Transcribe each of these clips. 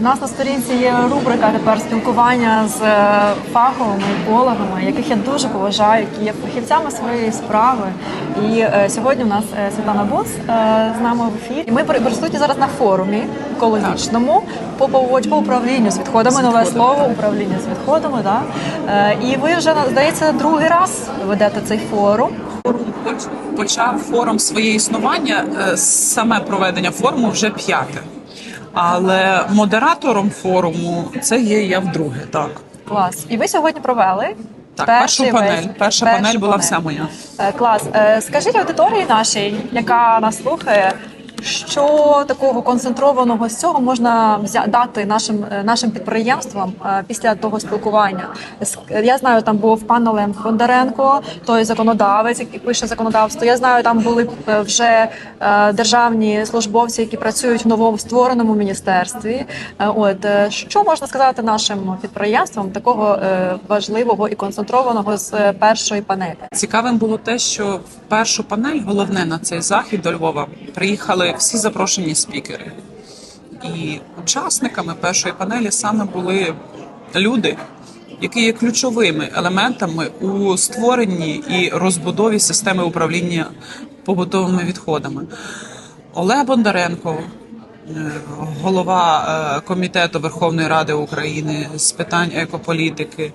У нас на сторінці є рубрика тепер спілкування з е, фаховими екологами, яких я дуже поважаю, які є фахівцями своєї справи. І е, сьогодні у нас е, Світлана Бос е, з нами в ефірі. І Ми при- присутні зараз на форумі екологічному по поводь- по управлінню з відходами. Нове слово управління з відходами. Да? Е, і ви вже здається другий раз ведете цей форум. Поч- почав форум своє існування. е, Саме проведення форуму вже п'яте. Але модератором форуму це є я вдруге. Так, Клас. І ви сьогодні провели. так перший першу панель. Перша першу панель була вся моя. Е, Клас. Е, Скажіть аудиторії нашій, яка нас слухає, що такого концентрованого з цього можна дати нашим е, нашим підприємствам е, після того спілкування? Я знаю, там був пан Олег Бондаренко, той законодавець, який пише законодавство. Я знаю, там були е, вже державні службовці, які працюють в новому створеному міністерстві. От що можна сказати нашим підприємствам такого важливого і концентрованого з першої панелі? Цікавим було те, що в першу панель, головне на цей захід до Львова, приїхали всі запрошені спікери. І учасниками першої панелі саме були люди, які є ключовими елементами у створенні і розбудові системи управління побутовими відходами. Олег Бондаренко, е, голова е, комітету Верховної Ради України з питань екополітики,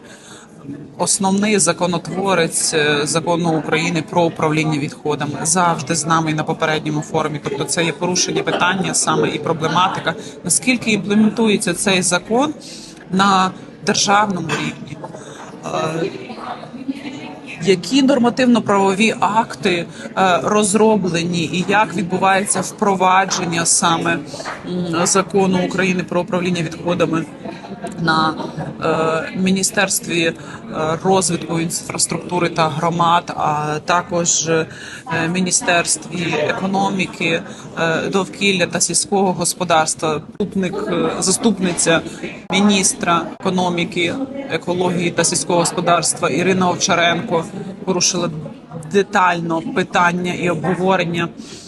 основний законотворець е, закону України про управління відходами завжди з нами на попередньому форумі. Тобто, це є порушення питання саме і проблематика. Наскільки імплементується цей закон на державному рівні? Е, Які нормативно-правові акти е, розроблені, і як відбувається впровадження саме закону України про управління відходами на е, міністерстві е, розвитку інфраструктури та громад, а також е, міністерстві економіки, е, довкілля та сільського господарства, заступник, е, заступниця міністра економіки, екології та сільського господарства Ірина Овчаренко порушила детально питання і обговорення,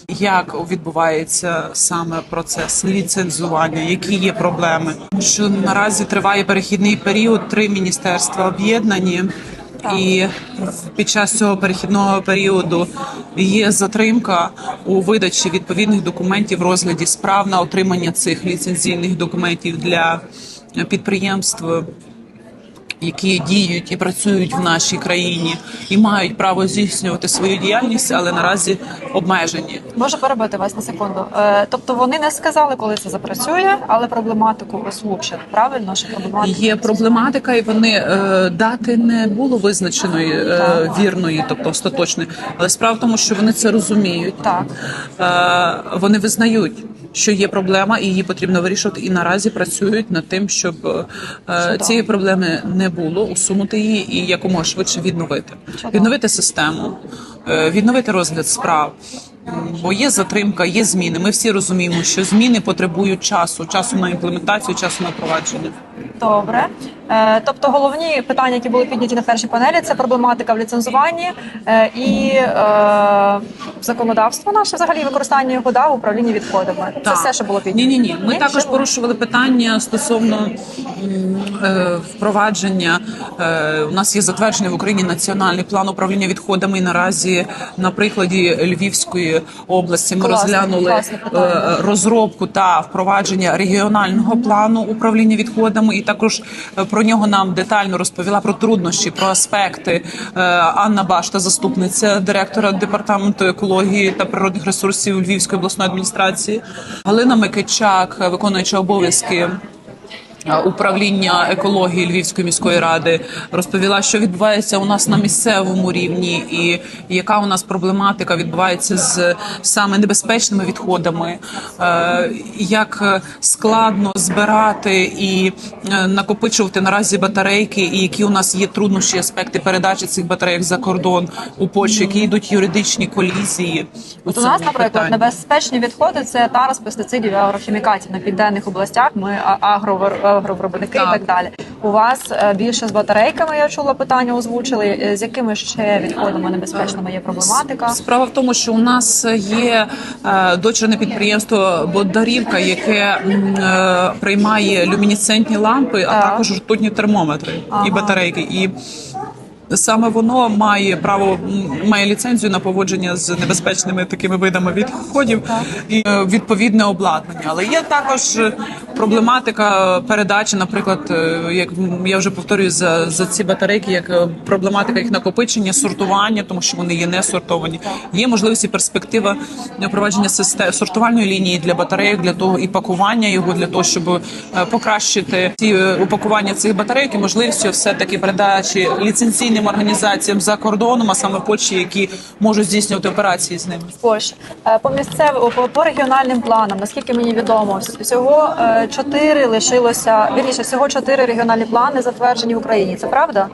як відбувається саме процес ліцензування, які є проблеми. Що наразі триває перехідний період, три міністерства об'єднані. І під час цього перехідного періоду є затримка у видачі відповідних документів, розгляді справ на отримання цих ліцензійних документів для підприємств які діють і працюють в нашій країні і мають право здійснювати свою діяльність, але наразі обмежені. Можу перебити вас на секунду. Е, тобто вони не сказали, коли це запрацює, але проблематику озвучили. Правильно, що проблематика Є проблематика, і вони е, дати не було визначеної е, вірної, тобто остаточної. Але справа в тому, що вони це розуміють. Так. Вони визнають, що є проблема, і її потрібно вирішувати. І наразі працюють над тим, щоб е, цієї проблеми не було, усунути її і якомога швидше відновити. Відновити систему, е, відновити розгляд справ. Бо є затримка, є зміни. Ми всі розуміємо, що зміни потребують часу, часу на імплементацію, часу на провадження. Добре. Е, тобто головні питання, які були підняті на першій панелі, це проблематика в ліцензуванні е, і е, законодавство наше взагалі використання його да, в управлінні відходами. Це все, що було піднято. Ні, ні, ні. Ми також Ще було? порушували питання стосовно м, е, впровадження. Е, у нас є затверджений в Україні національний план управління відходами. І наразі на прикладі Львівської області ми Класне, розглянули класне питання. е, розробку та впровадження регіонального плану управління відходами, і також е, про нього нам детально розповіла про труднощі, про аспекти е, Анна Башта, заступниця директора департаменту екології та природних ресурсів Львівської обласної адміністрації, Галина Микичак, виконуюча обов'язки. Е, Управління екології Львівської міської ради розповіла, що відбувається у нас на місцевому рівні, і яка у нас проблематика відбувається з саме небезпечними відходами, е, як складно збирати і е, накопичувати наразі батарейки, і які у нас є труднощі аспекти передачі цих батарейок за кордон у Польщу, які йдуть юридичні колізії. У От у нас, наприклад, питанні. небезпечні відходи це тарас, пестицидів і агрохімікатів на південних областях. Ми агровер- агровиробники і Так. так далі. У вас е, більше з батарейками, я чула питання, озвучили. Е, З якими ще відходами небезпечними є проблематика? Справа в тому, що у нас є дочерне підприємство Бодарівка, яке е, приймає люмінесцентні лампи, а також ртутні термометри Ага. і батарейки. І саме воно має право має ліцензію на поводження з небезпечними такими видами відходів і е, відповідне обладнання. Але є також е, проблематика передачі, наприклад, е, як я вже повторюю за, за ці батарейки, як проблематика їх накопичення, сортування, тому що вони є не сортовані. Є можливість і перспектива впровадження систем сортувальної лінії для батарейок, для того і пакування його для того, щоб покращити ці упакування цих батарейок і можливістю все таки передачі ліцензійним організаціям за кордоном, а саме в Польщі, які можуть здійснювати операції з ними. В Польщі. Е, По місцевим по, по регіональним планам, наскільки мені відомо, всього е, чотири лишилося. Вірніше, всього чотири регіональні плани затверджені в Україні. Це правда?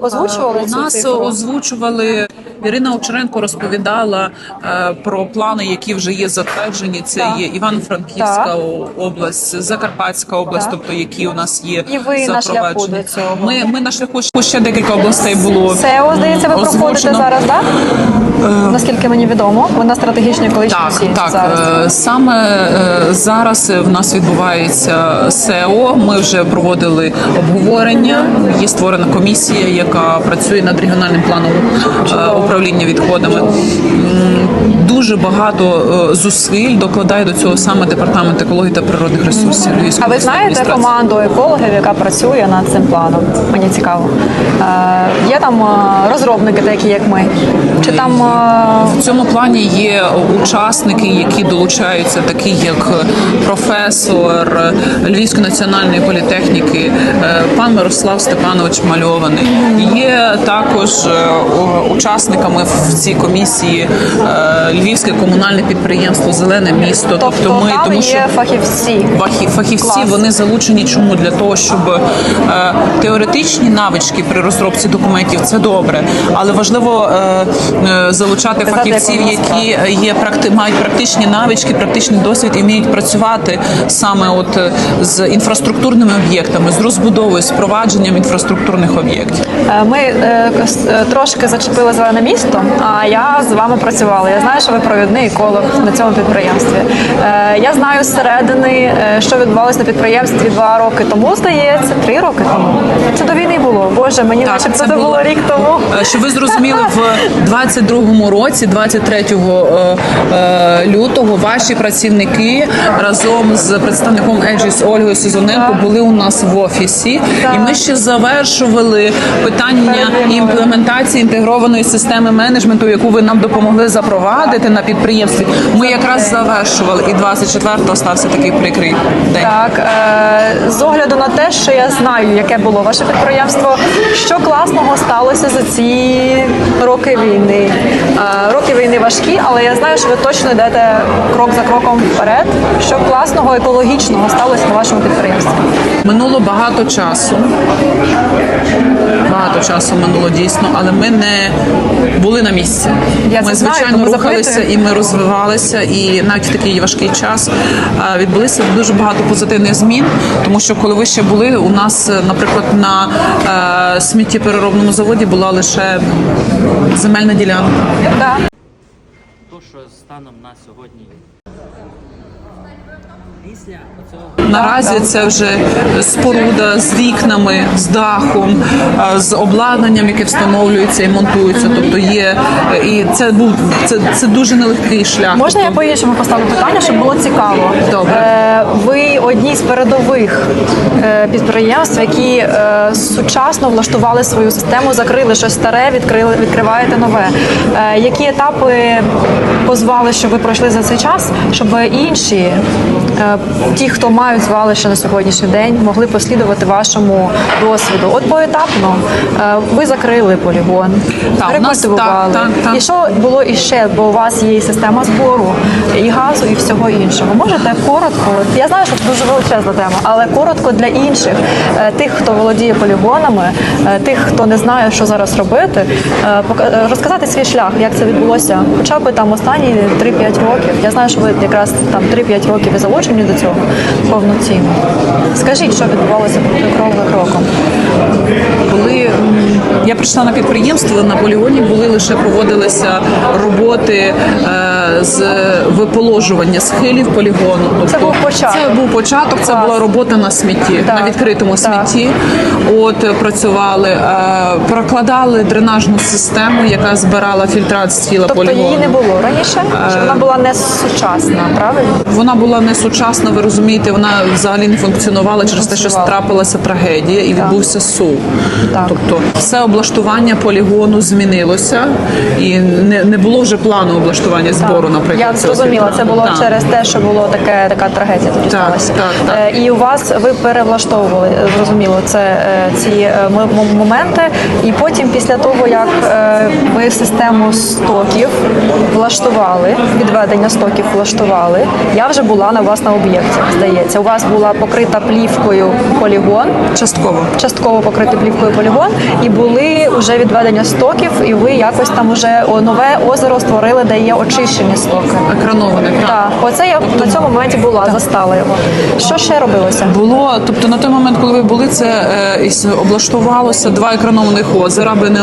Озвучували У цю нас цифру? озвучували Ірина Овчаренко розповідала е, про плани, які вже є затверджені. Це Так. є Івано-Франківська Так. область, Закарпатська область, Так. тобто які у нас є І ви на шляху до цього. Ми, ми на шляху ще декілька областей було СЕО, здається, ви м, проходите зараз, так? Наскільки мені відомо, ви на стратегічній екологічності Так, так зараз. е, саме е, зараз в нас відбувається СЕО. Ми вже проводили обговорення. Є створена комісія, яка працює над регіональним планом е, управління відходами. Дуже багато е, зусиль докладає до цього саме департамент екології та природних ресурсів. А ви знаєте команду екологів, яка працює над цим планом? Мені цікаво. Є там е, розробники, такі як ми, чи там е, В цьому плані є учасники, які долучаються, такі як професор Львівської національної політехніки, е, пан Мирослав Степанович Мальований. Є також учасниками в цій комісії Львівське комунальне підприємство Зелене місто. тобто, ми там тому що є фахівці. Фахі- фахівці Клас. вони залучені чому для того, щоб теоретичні навички при розробці документів це добре, але важливо е, е, залучати фахівців, які є практи, мають практичні навички, практичний досвід і вміють працювати саме от е, з інфраструктурними об'єктами, з розбудовою, з впровадженням інфраструктурних об'єктів. Ми трошки зачепили зелене місто, а я з вами працювала. Я знаю, що ви провідний еколог на цьому підприємстві. Я знаю зсередини, що відбувалося на підприємстві два роки тому, здається, три роки тому. Це до війни було. Боже, мені Так, начебто це це було було- рік тому. Е, Щоб ви зрозуміли, в 22-му році, 23 е, е, лютого, ваші працівники разом з представником Еджіс Ольгою Сезоненко були у нас в офісі, і ми ще завершували питання імплементації інтегрованої системи менеджменту, яку ви нам допомогли запровадити на підприємстві. Ми якраз завершували, і 24-го стався такий прикрий день. Так, з огляду на те, що я знаю, яке було ваше підприємство, що класного сталося за ці роки війни. Е, роки війни важкі, але я знаю, що ви точно йдете крок за кроком вперед. Що класного екологічного сталося на вашому підприємстві? Минуло багато часу. Багато часу минуло дійсно, але ми не були на місці. Я ми знаю, звичайно тому рухалися запитую. і ми розвивалися. І навіть в такий важкий час е, відбулися дуже багато позитивних змін. Тому що коли ви ще були, у нас, е, наприклад, на сміттєпереробному заводі була лише земельна ділянка. То, що станом на сьогодні. Наразі це вже споруда з вікнами, з дахом, е, з обладнанням, яке встановлюється і монтується. Тобто є і це був це, це дуже нелегкий шлях. Можна я Тобто, по-іншому поставлю питання, щоб було цікаво? Добре. Е, ви одні з передових е, підприємств, які сучасно влаштували свою систему, закрили щось старе, відкрили, відкриваєте нове. Які етапи позвали, щоб ви пройшли за цей час, щоб інші, ті, хто мають звалище на сьогоднішній день, могли послідувати вашому досвіду? От поетапно е, ви закрили полігон, рекультивували. так, так, так. І що було іще? Бо у вас є і система збору, і газу, і всього іншого. Можете коротко? Я знаю, що це дуже величезна тема, але коротко для інших, е, тих, хто володіє полігонами, е, тих, хто не знає, що зараз робити, розказати свій шлях, як це відбулося, хоча б там останні 3-5 років. Я знаю, що ви якраз там 3-5 років і залучені підключені до цього повноцінно. Скажіть, що відбувалося крок за кроком? Коли я прийшла на підприємство на полігоні. Були лише проводилися роботи е, з виположування схилів полігону. Тобто, був початок. Це був початок. Це була робота на смітті, Так, на відкритому так. смітті. От е, працювали, е, прокладали дренажну систему, яка збирала фільтрат з тіла Тобто полігону. її не було раніше, чи вона була не сучасна, правильно? Вона була не сучасна, ви розумієте, вона взагалі не функціонувала через те, що трапилася трагедія і відбувся сув. Так. Тобто все облаштування полігону змінилося, і не, не було вже плану облаштування збору, наприклад. Я зрозуміла, це було Так. через те, що було таке така трагедія тоді Так, сталася. так, так. Е, І у вас ви перевлаштовували, зрозуміло, це е, ці е, м- м- моменти. І потім, після того як е, ви систему стоків влаштували, відведення стоків влаштували, я вже була на вас на об'єкті. Здається, у вас була покрита плівкою полігон. Частково. Частково покритий плівкою полігон, і були вже відведення стоків, і ви якось там уже нове озеро створили, де є очищені стоки. Екрановане. так. Так, оце я на цьому моменті була, застала його. Що ще робилося? Було, тобто на той момент, коли ви були, це е, облаштувалося два екранованих озера, аби не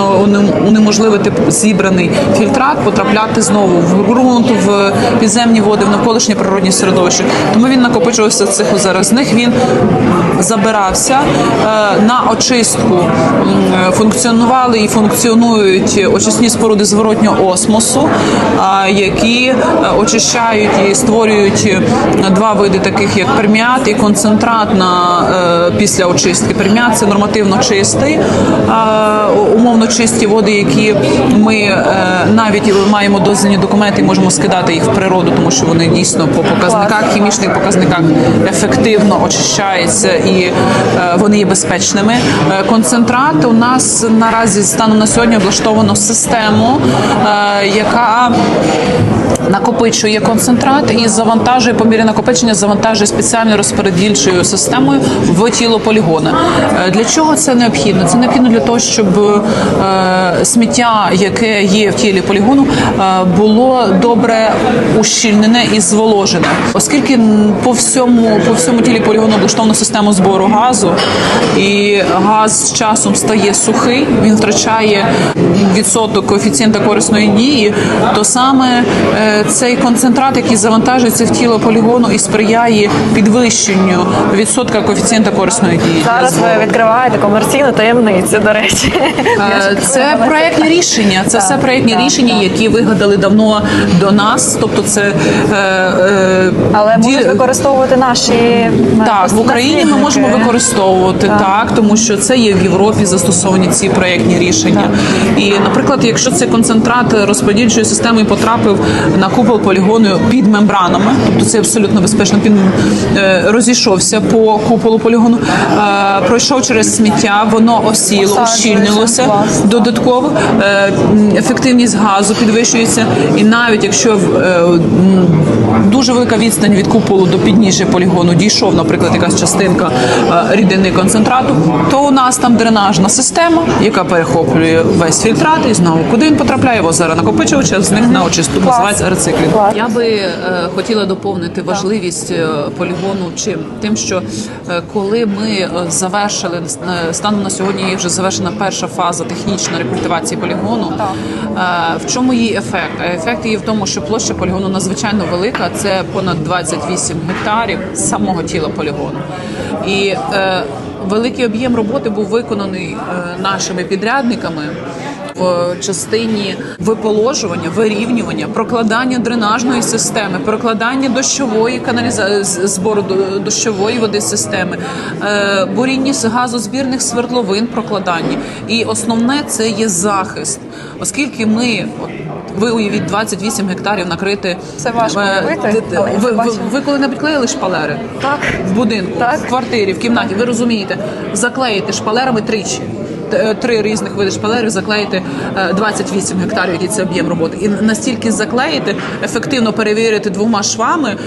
унеможливити зібраний фільтрат, потрапляти знову в ґрунт, в підземні води, в навколишнє природні середовище. Тому він накопичувався в цих озерах. З них він забирався е, на очистку. Функціонували і функціонують очисні споруди зворотнього осмосу, а, які е, очищають і створюють е, два види, таких як перміат і концентрат на е, після очистки. Перміат це нормативно чистий, умовно чисті води, які ми е, навіть маємо дозвільні документи і можемо скидати їх в природу, тому що вони дійсно по показниках, хімічних показниках ефективно очищаються і е, вони є безпечними. Е, Концентрат у нас наразі станом на сьогодні облаштовано систему, е, яка накопичує концентрат і завантажує по мірі накопичення, завантажує спеціальною розподільчою системою в тіло полігона. Для чого це необхідно? Це необхідно для того, щоб сміття, яке є в тілі полігону, було добре ущільнене і зволожене, оскільки по всьому по всьому тілі полігону облаштовано систему збору газу, і газ з часом стає сухий, він втрачає відсоток коефіцієнта корисної дії, то саме е, цей концентрат, який завантажується в тіло полігону і сприяє підвищенню відсотка коефіцієнта корисної дії. Зараз ви відкриваєте комерційну таємницю, до речі. Е, Це проектні рішення. Це все проектні так, рішення, які вигадали давно до нас. Тобто, це е, Але можуть використовувати наші Так, в Україні ми можемо використовувати так. тому що це є в Європі застосовані ці проєктні рішення. І, наприклад, якщо цей концентрат розподільчої системи потрапив на купол полігону під мембранами, тобто це абсолютно безпечно, він е, розійшовся по куполу полігону, е, пройшов через сміття, воно осіло, ущільнилося. Додатково е, ефективність газу підвищується, і навіть якщо дуже велика відстань від куполу до підніжжя полігону дійшов, наприклад, якась частинка рідини концентрату, то у нас там дренажна система, яка перехоплює весь фільтрат, і знову куди він потрапляє в озера накопичувача, з них на очистку називається рециклінг. Я би е, хотіла доповнити важливість е, полігону чим тим, що е, коли ми е, завершили е, станом на сьогодні є вже завершена перша фаза технічної рекультивації полігону. е, В чому її ефект? Е, Ефект її в тому, що площа полігону надзвичайно велика. Це понад 28 гектарів самого тіла полігону. І е, великий об'єм роботи був виконаний е, нашими підрядниками в частині виположування, вирівнювання, прокладання дренажної системи, прокладання дощової каналіза... збору до- дощової води системи, е, буріння з газозбірних свердловин прокладання. І основне це є захист, оскільки ми. Ви уявіть 28 гектарів накрити. Це важко Е, робити, але ви, ви, ви коли-небудь клеїли шпалери? Так. В будинку, Так. в квартирі, в кімнаті, ви розумієте, заклеїти шпалерами тричі. Т- три різних види шпалерів, заклеїти е, 28 гектарів, який це об'єм роботи. І настільки заклеїти, ефективно перевірити двома швами,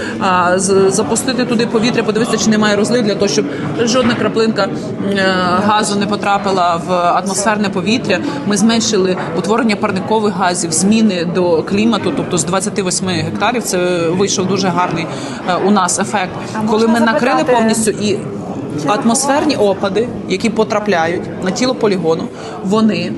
запустити туди повітря, подивитися, чи немає розлив, для того, щоб жодна краплинка е, газу не потрапила в атмосферне повітря. Ми зменшили утворення парникових газів, зміни до клімату, тобто з 28 гектарів. Це вийшов дуже гарний е, у нас ефект. Коли ми накрили повністю і атмосферні опади, які потрапляють на тіло полігону, вони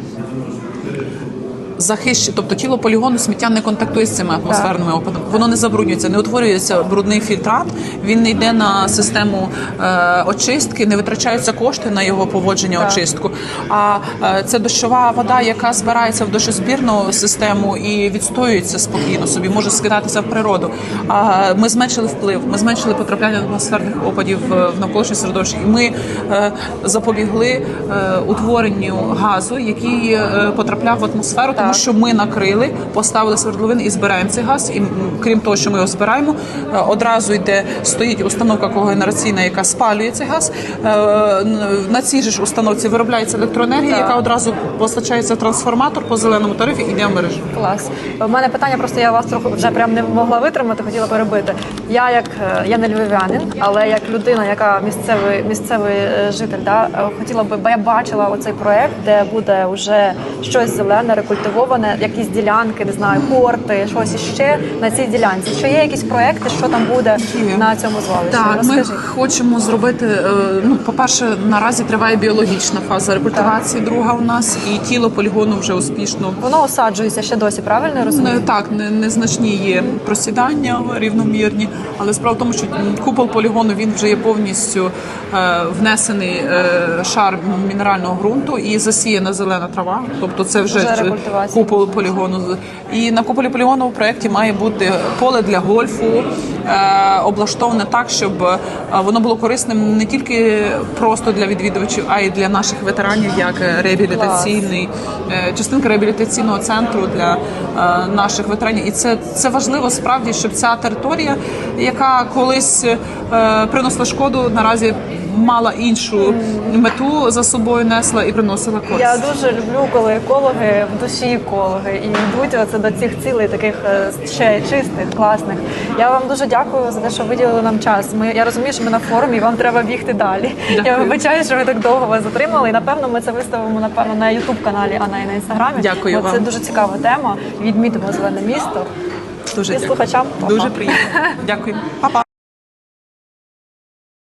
захищені, тобто тіло полігону сміття не контактує з цими атмосферними опадами. Воно не забруднюється, не утворюється брудний фільтрат. Він не йде на систему е, очистки, не витрачаються кошти на його поводження очистку. А е, це дощова вода, яка збирається в дощозбірну систему і відстоюється спокійно собі, може скидатися в природу. А ми зменшили вплив, ми зменшили потрапляння атмосферних опадів в в навколишнє середовище. І ми е, запобігли е, утворенню газу, який е, потрапляв в атмосферу, тому що ми накрили, поставили свердловини і збираємо цей газ. І крім того, що ми його збираємо, е, одразу йде стоїть установка когенераційна, яка спалює цей газ. Е, На цій же ж установці виробляється електроенергія, яка одразу постачається в трансформатор по зеленому тарифі і йде в мережу. Клас. У мене питання просто я вас трохи вже прям не могла витримати, хотіла перебити. Я як е, я не львів'янин, але як людина, яка місцевий місцевий житель, да, хотіла би, бо я бачила оцей проект, де буде вже щось зелене, рекультивоване, якісь ділянки, не знаю, порти, щось іще на цій ділянці. Чи є якісь проекти, що там буде Є. на цьому звалищі? Так, ми хочемо зробити. е, Ну, по-перше, наразі триває біологічна фаза рекультивації. Друга у нас і тіло полігону вже успішно. Воно осаджується ще досі, правильно я розумію? Не так, не, незначні є просідання рівномірні, але справа в тому, що купол полігону він вже є повністю е, внесений е, шар мінерального ґрунту і засіяна зелена трава. Тобто це вже, Вже рекультивація. Купол полігону. І на куполі полігону у проєкті має бути поле для гольфу, е, облаштоване так, щоб е, воно було корисним не тільки просто для відвідувачів, а й для наших ветеранів, як реабілітаційний е, частинка реабілітаційного центру для наших ветеранів. І це, це важливо справді, щоб ця територія, яка колись приносила шкоду, наразі мала іншу мету за собою несла і приносила користь. Я дуже люблю, коли екологи в душі екологи і йдуть оце до цих цілей, таких е, ще чистих, класних. Я вам дуже дякую за те, що виділили нам час. Ми я розумію, що ми на форумі, і вам треба бігти далі. Я Дякую. вибачаю, що ми так довго вас затримали. І напевно ми це виставимо напевно на Ютуб каналі, а не на інстаграмі. Дякую бо це дуже цікава тема. Відмітимо зелене місто. Дуже і дякую. слухачам. Дуже приємно. Дякую. Па-па.